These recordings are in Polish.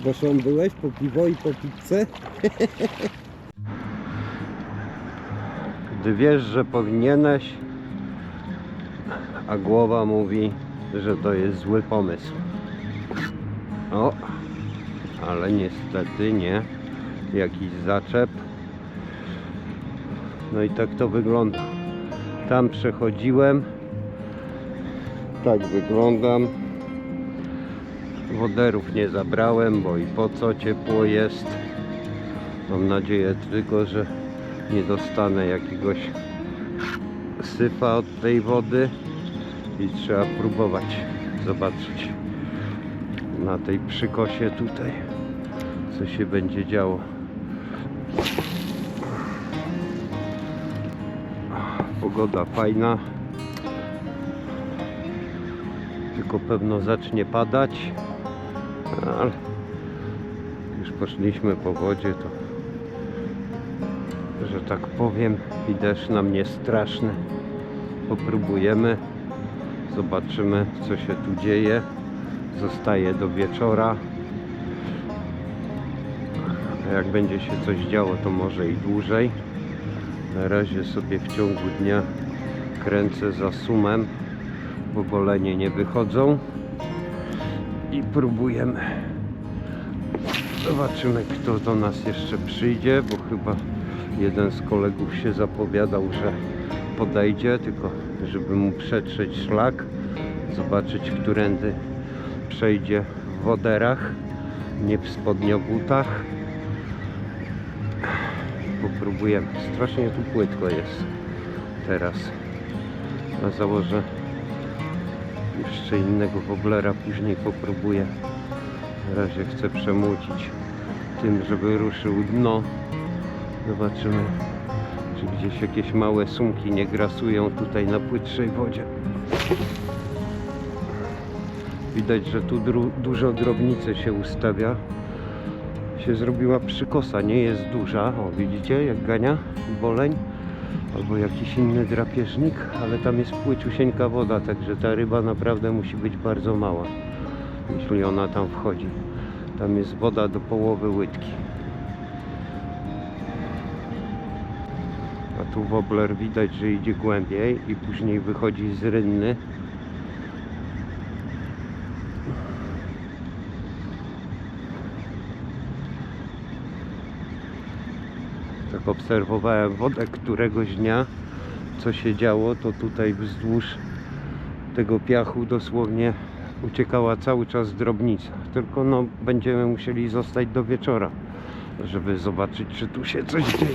Proszę, byłeś po piwo i po pizzę? Gdy wiesz, że powinieneś, a głowa mówi, że to jest zły pomysł. O, ale niestety nie. Jakiś zaczep. No i tak to wygląda. Tam przechodziłem. Tak wyglądam. Woderów nie zabrałem, bo i po co ciepło jest. Mam nadzieję tylko, że nie dostanę jakiegoś syfa od tej wody i trzeba próbować zobaczyć na tej przykosie tutaj co się będzie działo. Pogoda fajna. Tylko pewno zacznie padać. Ale już poszliśmy po wodzie, to że tak powiem i deszcz nam nie straszny. Popróbujemy. Zobaczymy co się tu dzieje. Zostaje do wieczora. A jak będzie się coś działo, to może i dłużej. Na razie sobie w ciągu dnia kręcę za sumem, bo golenie nie wychodzą. I próbujemy. Zobaczymy, kto do nas jeszcze przyjdzie, bo chyba jeden z kolegów się zapowiadał, że podejdzie, tylko żeby mu przetrzeć szlak, zobaczyć, którędy przejdzie w woderach, nie w spodniobutach. Popróbujemy. Strasznie tu płytko jest teraz. Założę jeszcze innego woblera, później popróbuję. Na razie chcę przemłócić tym, żeby ruszył dno. Zobaczymy, czy gdzieś jakieś małe sumki nie grasują tutaj na płytszej wodzie. Widać, że tu dużo drobnicy się ustawia. Się zrobiła przykosa, nie jest duża. O, widzicie jak gania boleń? Albo jakiś inny drapieżnik, ale tam jest płyciusieńka woda, także ta ryba naprawdę musi być bardzo mała, jeśli ona tam wchodzi. Tam jest woda do połowy łydki. A tu wobler widać, że idzie głębiej i później wychodzi z rynny. Tak obserwowałem wodę któregoś dnia co się działo to tutaj wzdłuż tego piachu dosłownie uciekała cały czas drobnica. Tylko no będziemy musieli zostać do wieczora żeby zobaczyć czy tu się coś dzieje.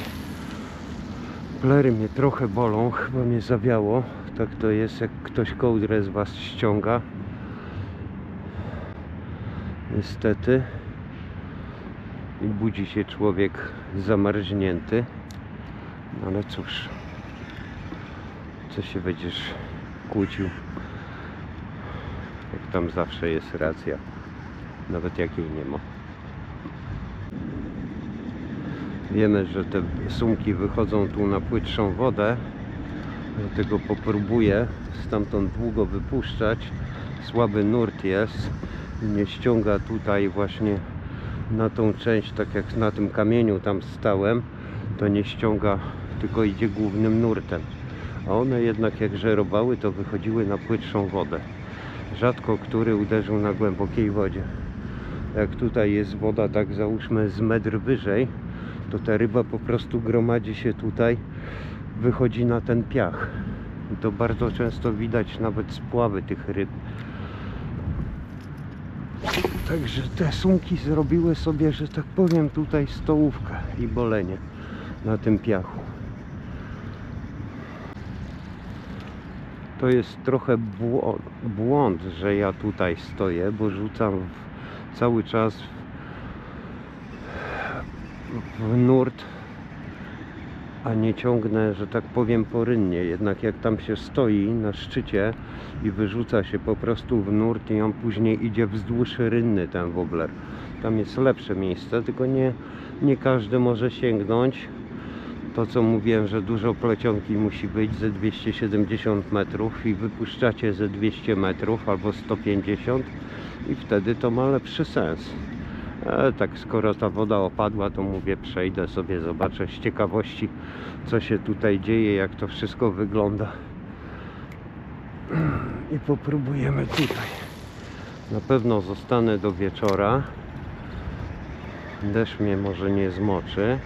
Plery mnie trochę bolą chyba mnie zawiało. Tak to jest jak ktoś kołdrę z was ściąga. Niestety i budzi się człowiek zamarznięty. No ale cóż, co się będziesz kłócił? Jak tam zawsze jest racja, nawet jak jej nie ma. Wiemy, że te sumki wychodzą tu na płytszą wodę, dlatego popróbuję stamtąd długo wypuszczać. Słaby nurt jest nie ściąga tutaj właśnie na tą część, tak jak na tym kamieniu tam stałem, to nie ściąga, tylko idzie głównym nurtem. A one jednak jak żerowały, to wychodziły na płytszą wodę. Rzadko który uderzył na głębokiej wodzie. Jak tutaj jest woda, tak załóżmy z metr wyżej, to ta ryba po prostu gromadzi się tutaj, wychodzi na ten piach. I to bardzo często widać nawet spławy tych ryb. Także te sumki zrobiły sobie, że tak powiem, tutaj stołówkę i bolenie na tym piachu. To jest trochę błąd, że ja tutaj stoję, bo rzucam cały czas w, w nurt, a nie ciągnę, że tak powiem, porynnie. Jednak jak tam się stoi na szczycie i wyrzuca się po prostu w nurt i on później idzie wzdłuż rynny ten wobler. Tam jest lepsze miejsce, tylko nie, nie każdy może sięgnąć. To co mówiłem, że dużo plecionki musi być ze 270 metrów i wypuszczacie ze 200 metrów albo 150 i wtedy to ma lepszy sens. E, tak skoro ta woda opadła, to mówię przejdę sobie, zobaczę z ciekawości co się tutaj dzieje, jak to wszystko wygląda. I popróbujemy tutaj. Na pewno zostanę do wieczora. Deszcz mnie może nie zmoczy.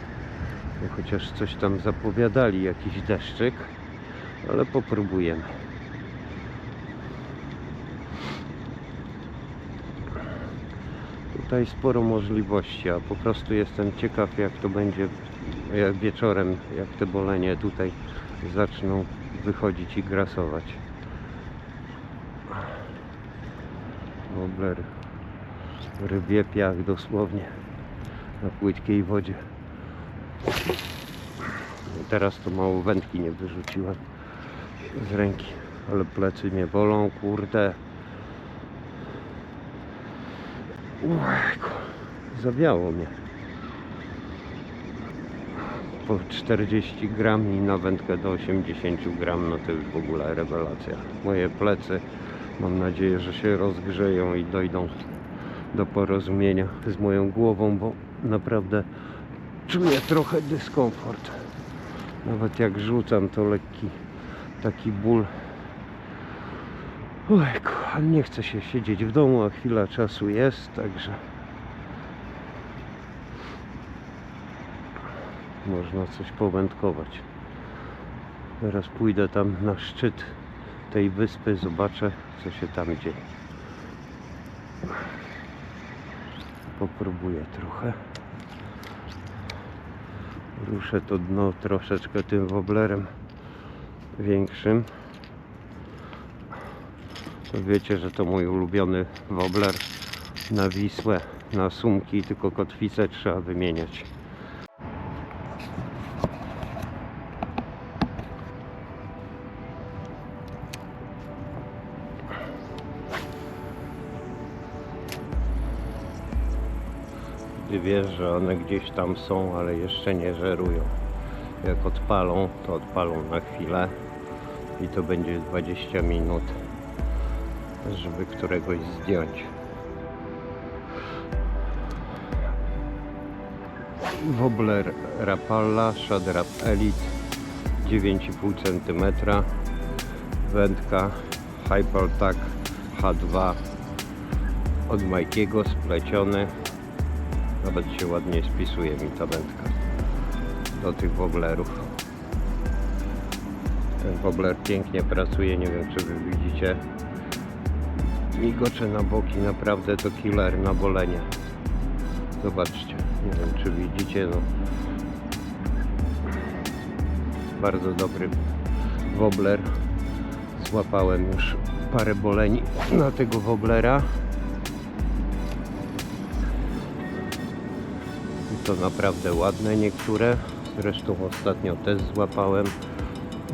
Chociaż coś tam zapowiadali, jakiś deszczyk. Ale popróbujemy. Tutaj sporo możliwości, a po prostu jestem ciekaw jak to będzie jak wieczorem, jak te bolenie tutaj zaczną wychodzić i grasować. Wobler rybie piach dosłownie na płytkiej wodzie. Teraz to mało wędki nie wyrzuciłem z ręki, ale plecy mnie bolą, kurde. Ujku, zawiało mnie. Po 40 gram i na wędkę do 80 gram, no to już w ogóle rewelacja. Moje plecy mam nadzieję, że się rozgrzeją i dojdą do porozumienia z moją głową, bo naprawdę czuję trochę dyskomfort. Nawet jak rzucam, to lekki taki ból. Ojku, nie chce się siedzieć w domu, a chwila czasu jest, także można coś powędkować. Teraz pójdę tam na szczyt tej wyspy, zobaczę co się tam dzieje. Popróbuję trochę. Ruszę to dno troszeczkę tym woblerem większym. Wiecie, że to mój ulubiony wobler na Wisłę, na sumki, tylko kotwicę trzeba wymieniać. Gdy wiesz, że one gdzieś tam są, ale jeszcze nie żerują. Jak odpalą, to odpalą na chwilę i to będzie 20 minut, żeby któregoś zdjąć. Wobbler Rapalla Shadrap Elite 9,5 cm wędka Hypertac H2 od Majkiego spleciony. Nawet się ładnie spisuje mi ta wędka do tych woblerów. Ten wobler pięknie pracuje, nie wiem czy wy widzicie migocze na boki, naprawdę to killer na bolenie. Zobaczcie, nie wiem czy widzicie no. Bardzo dobry wobler. Złapałem już parę boleni na tego woblera. I to naprawdę ładne niektóre. Zresztą ostatnio też złapałem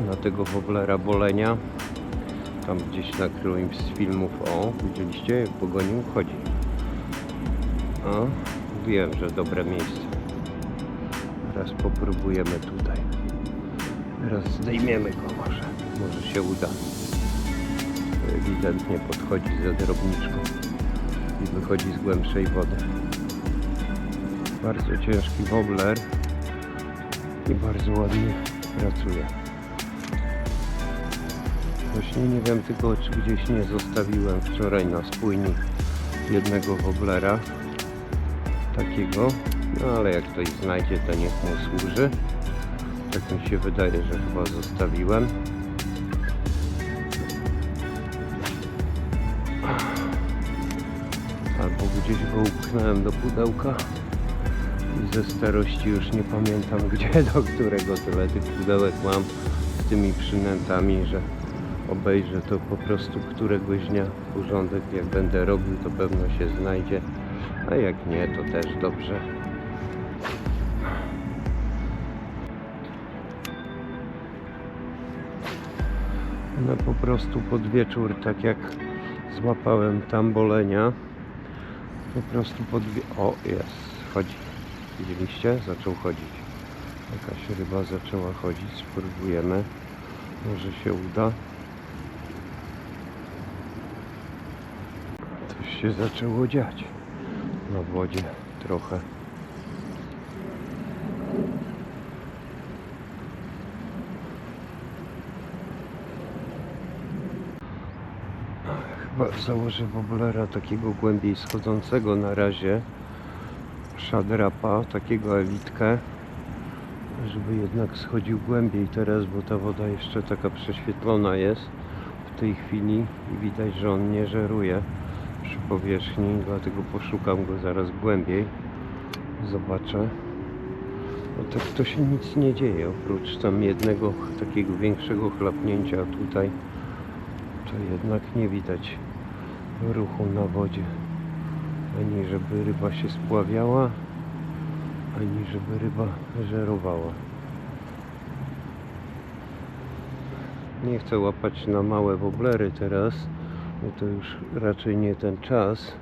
na tego woblera bolenia tam gdzieś na którymś z filmów o widzieliście jak pogonił chodzi o wiem że dobre miejsce. Teraz popróbujemy tutaj. Teraz zdejmiemy go może. Może się uda. Ewidentnie podchodzi za drobniczką i wychodzi z głębszej wody. Bardzo ciężki wobler i bardzo ładnie pracuje właśnie nie wiem tylko czy gdzieś nie zostawiłem wczoraj na spójni jednego woblera takiego. No ale jak ktoś znajdzie to niech mu służy. Tak mi się wydaje, że chyba zostawiłem. Albo gdzieś go upchnąłem do pudełka. I ze starości już nie pamiętam gdzie, do którego tyle tych pudełek mam z tymi przynętami, że obejrzę to po prostu któregoś dnia. Porządek jak będę robił to pewno się znajdzie. A jak nie to też dobrze. No po prostu pod wieczór tak jak złapałem tam bolenia po prostu pod o jest chodzi. Widzieliście? Zaczął chodzić. Jakaś ryba zaczęła chodzić. Spróbujemy. Może się uda coś się zaczęło dziać na wodzie trochę. Chyba założę woblera takiego głębiej schodzącego na razie. Szadrapa, takiego elitkę. Żeby jednak schodził głębiej teraz, bo ta woda jeszcze taka prześwietlona jest w tej chwili i widać, że on nie żeruje powierzchni, dlatego poszukam go zaraz głębiej. Zobaczę. No tak to się nic nie dzieje, oprócz tam jednego takiego większego chlapnięcia tutaj to jednak nie widać ruchu na wodzie. Ani żeby ryba się spławiała, ani żeby ryba żerowała. Nie chcę łapać na małe woblery teraz, bo to już raczej nie ten czas.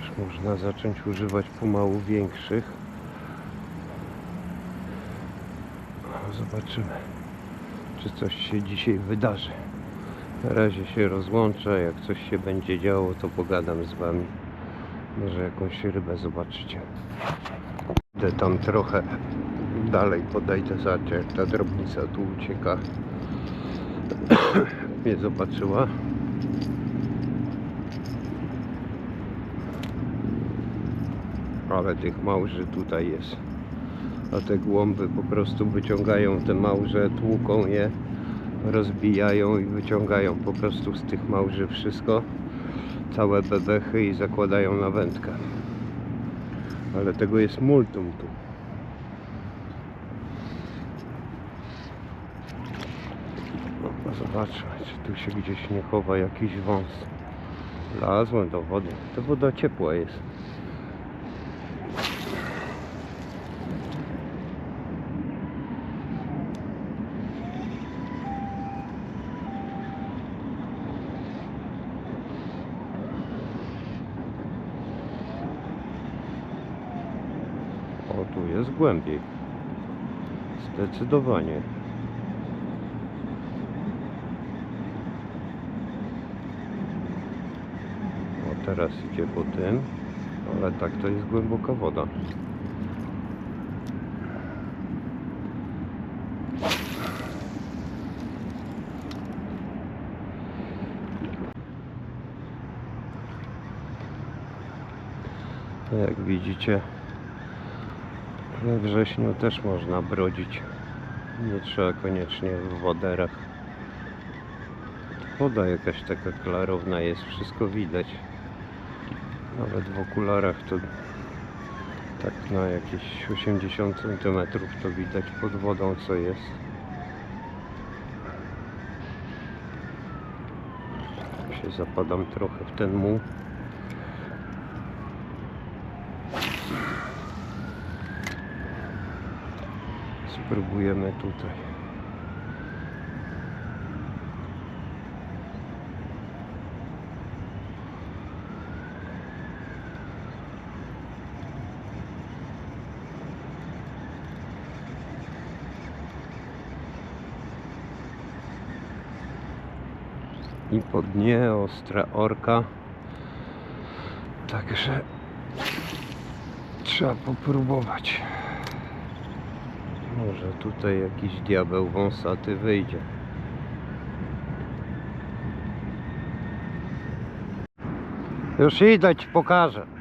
Już można zacząć używać pomału większych. Zobaczymy, czy coś się dzisiaj wydarzy. Na razie się rozłączę, jak coś się będzie działo, to pogadam z Wami. Może jakąś rybę zobaczycie. Idę tam trochę dalej, podejdę, zobaczcie jak ta drobnica tu ucieka. Mnie zobaczyła. Ale tych małży tutaj jest. A te głąby po prostu wyciągają te małże, tłuką je rozbijają i wyciągają po prostu z tych małży wszystko, całe bebechy i zakładają na wędkę. Ale tego jest multum tu. No, zobaczmy, czy tu się gdzieś nie chowa jakiś wąs. Lazłem do wody. To woda ciepła jest. O, tu jest głębiej. Zdecydowanie. O, teraz idzie po tym. Ale tak to jest głęboka woda. Jak widzicie, we wrześniu też można brodzić. Nie trzeba koniecznie w woderach. Woda jakaś taka klarowna jest, wszystko widać. Nawet w okularach to tak na jakieś 80 cm to widać pod wodą co jest. Się zapadam trochę w ten muł. Spróbujemy tutaj. I po dnie ostra orka. Także trzeba popróbować. Może tutaj jakiś diabeł wąsaty wyjdzie. Już idę ci pokażę.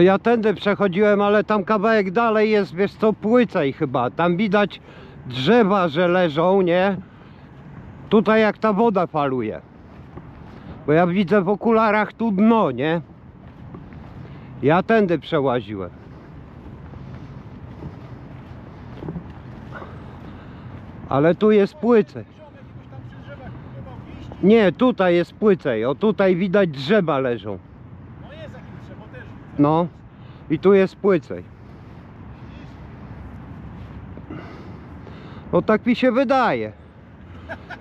Ja tędy przechodziłem, ale tam kawałek dalej jest, wiesz co, płycej chyba. Tam widać drzewa, że leżą, nie? Tutaj jak ta woda faluje. Bo ja widzę w okularach tu dno, nie? Ja tędy przełaziłem. Ale tu jest płycej. Nie, tutaj jest płycej. O tutaj widać drzewa leżą. No jest jakieś drzewo też. No. I tu jest płycej. No tak mi się wydaje.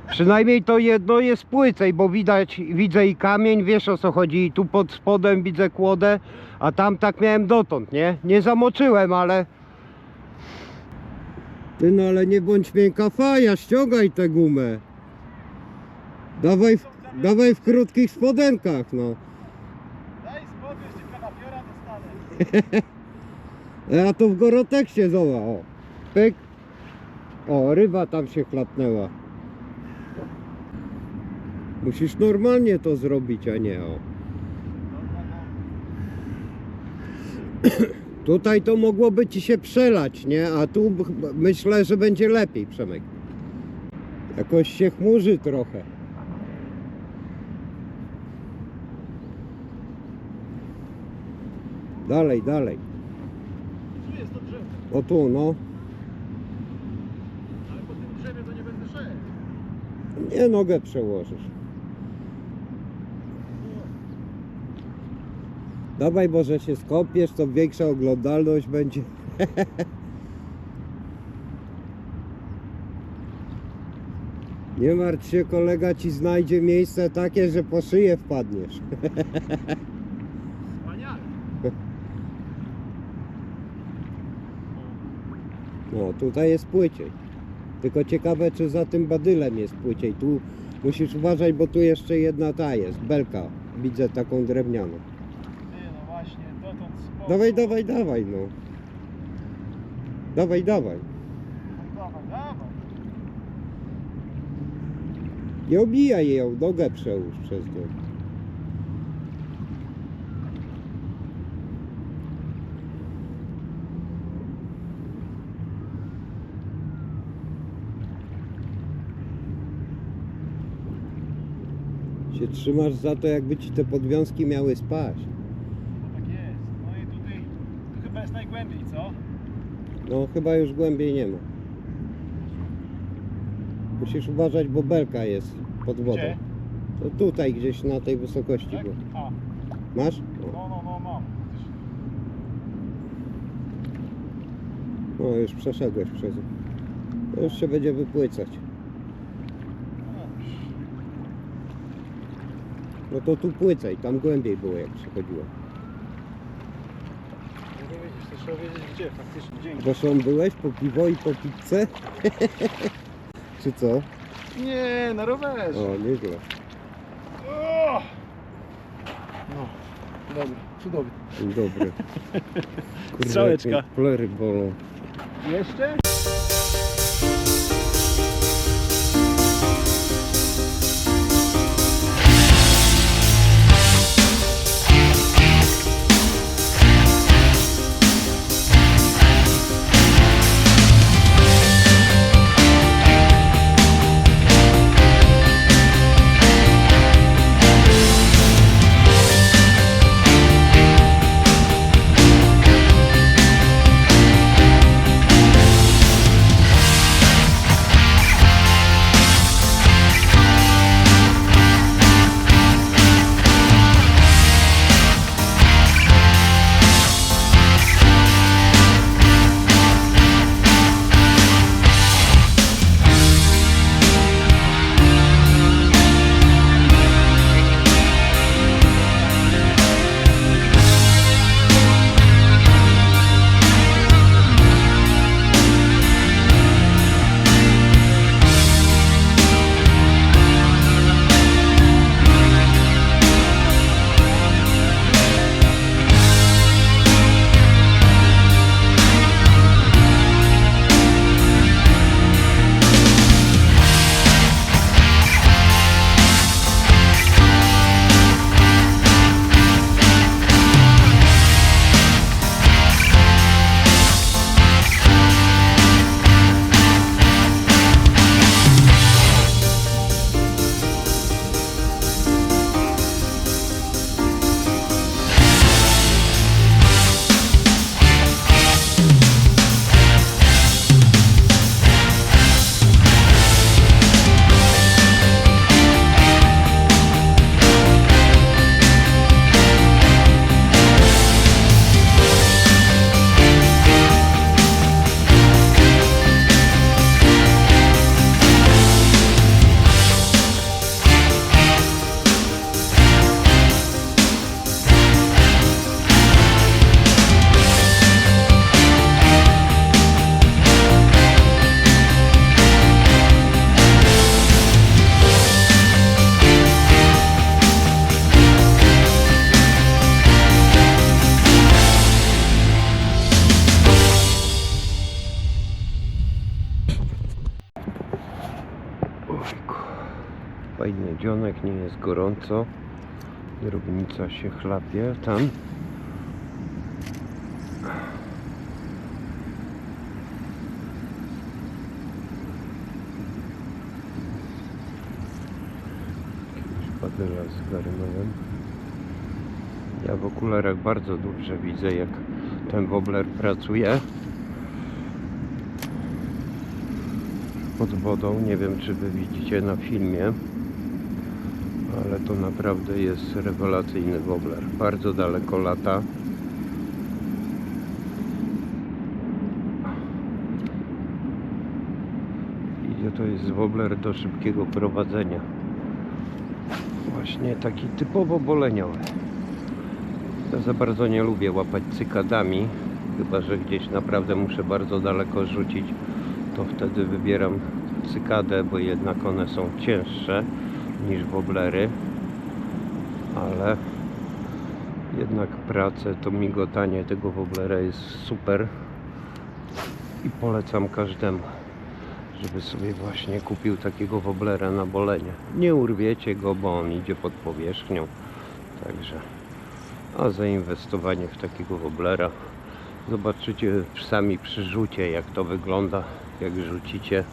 Przynajmniej to jedno jest płycej, bo widać, widzę i kamień, wiesz o co chodzi, i tu pod spodem widzę kłodę, a tam tak miałem dotąd, nie? Nie zamoczyłem, ale Ty no ale nie bądź miękka faja, ściągaj tę gumę. Dawaj w, dawaj w krótkich spodenkach, no. Daj spokój, jeszcze kanapiora dostanę. A to w Goroteksie zobacz, o. Pyk. O, ryba tam się chlapnęła. Musisz normalnie to zrobić, a nie o. Tutaj to mogłoby ci się przelać, nie? A tu myślę, że będzie lepiej, Przemek. Jakoś się chmurzy trochę. Dalej, dalej. Tu jest to drzewo, O tu, no. ale po tym drzewie to nie będę szedł. Nie nogę przełożysz. Dawaj, bo że się skopiesz, to większa oglądalność będzie. Nie martw się, kolega ci znajdzie miejsce takie, że po szyję wpadniesz. No, tutaj jest płyciej. Tylko ciekawe, czy za tym badylem jest płyciej. Tu musisz uważać, bo tu jeszcze jedna ta jest, belka. Widzę taką drewnianą. Ty, no właśnie, dotąd spoko. Dawaj, dawaj, dawaj, no. Dawaj, dawaj. No, Dawaj, dawaj. Nie obijaj ją, nogę przełóż przez nią. Się trzymasz za to, jakby ci te podwiązki miały spaść. No tak jest. No i tutaj, tu chyba jest najgłębiej, co? No, chyba już głębiej nie ma. Musisz uważać, bo belka jest pod wodą. Gdzie? To tutaj gdzieś na tej wysokości Tak? była. A, Masz? No, no, no, mam. No już przeszedłeś przez. To już się będzie wypłycać. No, No to tu płycaj, tam głębiej było jak przechodziłem. nie wiedzieć, to trzeba wiedzieć gdzie faktycznie. Dzięki. Proszę, byłeś po piwo i po pizzę? Czy co? Nie, na rowerze. O, nieźle. O! No, dobry, cudowny. Dzień dobry. Kurde, Strzałeczka. Plery bolą. Jeszcze? Gorąco. Drobnica się chlapie tam. Jakiegoś badyla zgarnąłem. Ja w okularach bardzo dobrze widzę, jak ten wobler pracuje. Pod wodą, nie wiem czy wy widzicie na filmie, ale to naprawdę jest rewelacyjny wobler. Bardzo daleko lata. Idzie to jest wobler do szybkiego prowadzenia. Właśnie taki typowo boleniowy. Ja za bardzo nie lubię łapać cykadami, chyba że gdzieś naprawdę muszę bardzo daleko rzucić, to wtedy wybieram cykadę, bo jednak one są cięższe niż woblery, ale jednak pracę, to migotanie tego woblera jest super i polecam każdemu, żeby sobie właśnie kupił takiego woblera na bolenie. Nie urwiecie go, bo on idzie pod powierzchnią, także a zainwestowanie w takiego woblera zobaczycie sami przy rzucie jak to wygląda jak rzucicie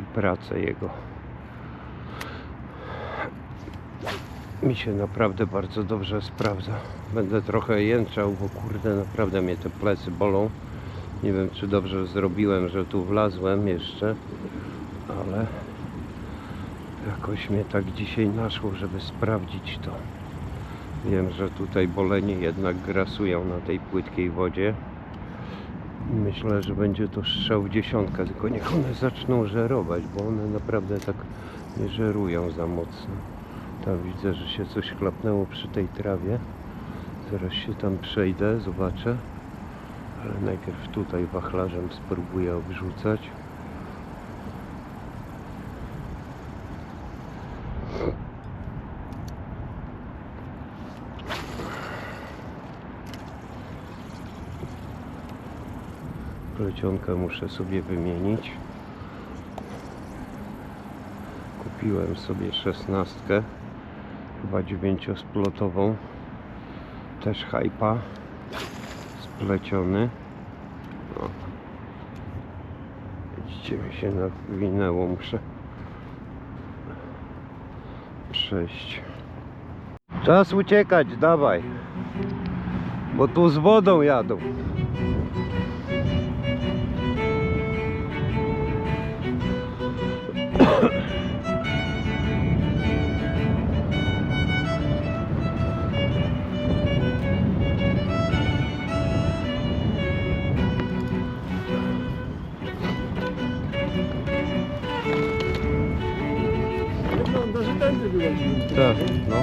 i pracę jego mi się naprawdę bardzo dobrze sprawdza będę trochę jęczał bo kurde naprawdę mnie te plecy bolą nie wiem czy dobrze zrobiłem że tu wlazłem jeszcze ale jakoś mnie tak dzisiaj naszło żeby sprawdzić to Wiem, że tutaj bolenie jednak grasują na tej płytkiej wodzie. Myślę, że będzie to strzał w dziesiątkę, tylko niech one zaczną żerować, bo one naprawdę tak nie żerują za mocno. Tam widzę, że się coś chlapnęło przy tej trawie. Zaraz się tam przejdę, zobaczę. Ale najpierw tutaj wachlarzem spróbuję obrzucać. Plecionkę muszę sobie wymienić. Kupiłem sobie szesnastkę, chyba dziewięciosplotową. Też hypa spleciony. O. Widzicie, mi się nawinęło, muszę przejść. Czas uciekać, dawaj. Bo tu z wodą jadą. Tak, no.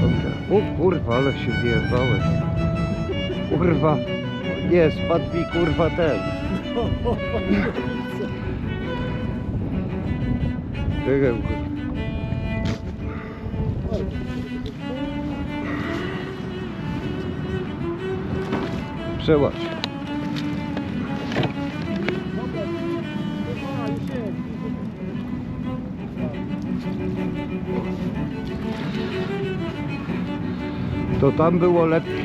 Dobra. O kurwa, ale się wjebałeś. Kurwa. Nie, spadł mi kurwa ten. Czekaj, kurwa. Przełaź. To tam było lepiej.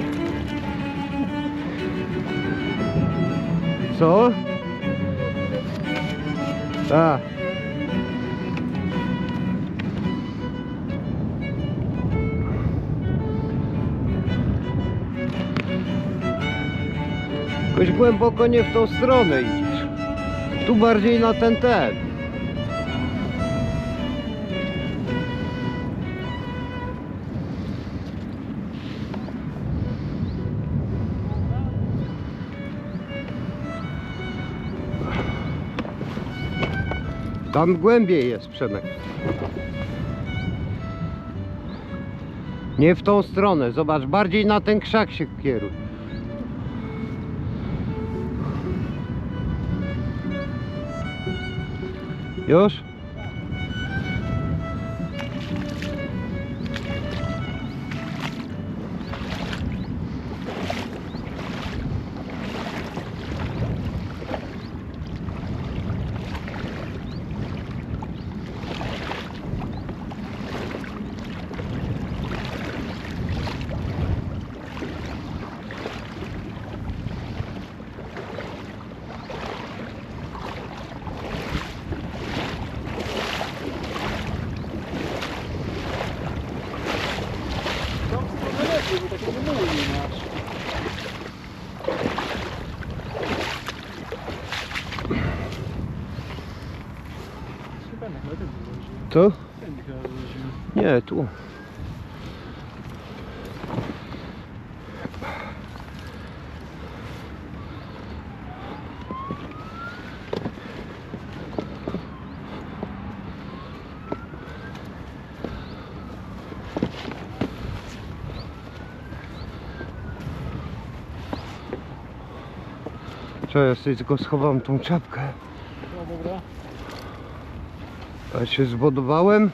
Co? Tak. Jakoś głęboko nie w tą stronę idziesz. Tu bardziej na ten ten. Tam głębiej jest Przemek. Nie w tą stronę, zobacz, bardziej na ten krzak się kieruj. Już? Co? Nie, tu. Czekaj, ja sobie tylko schowam tą czapkę. Ja się zbudowałem.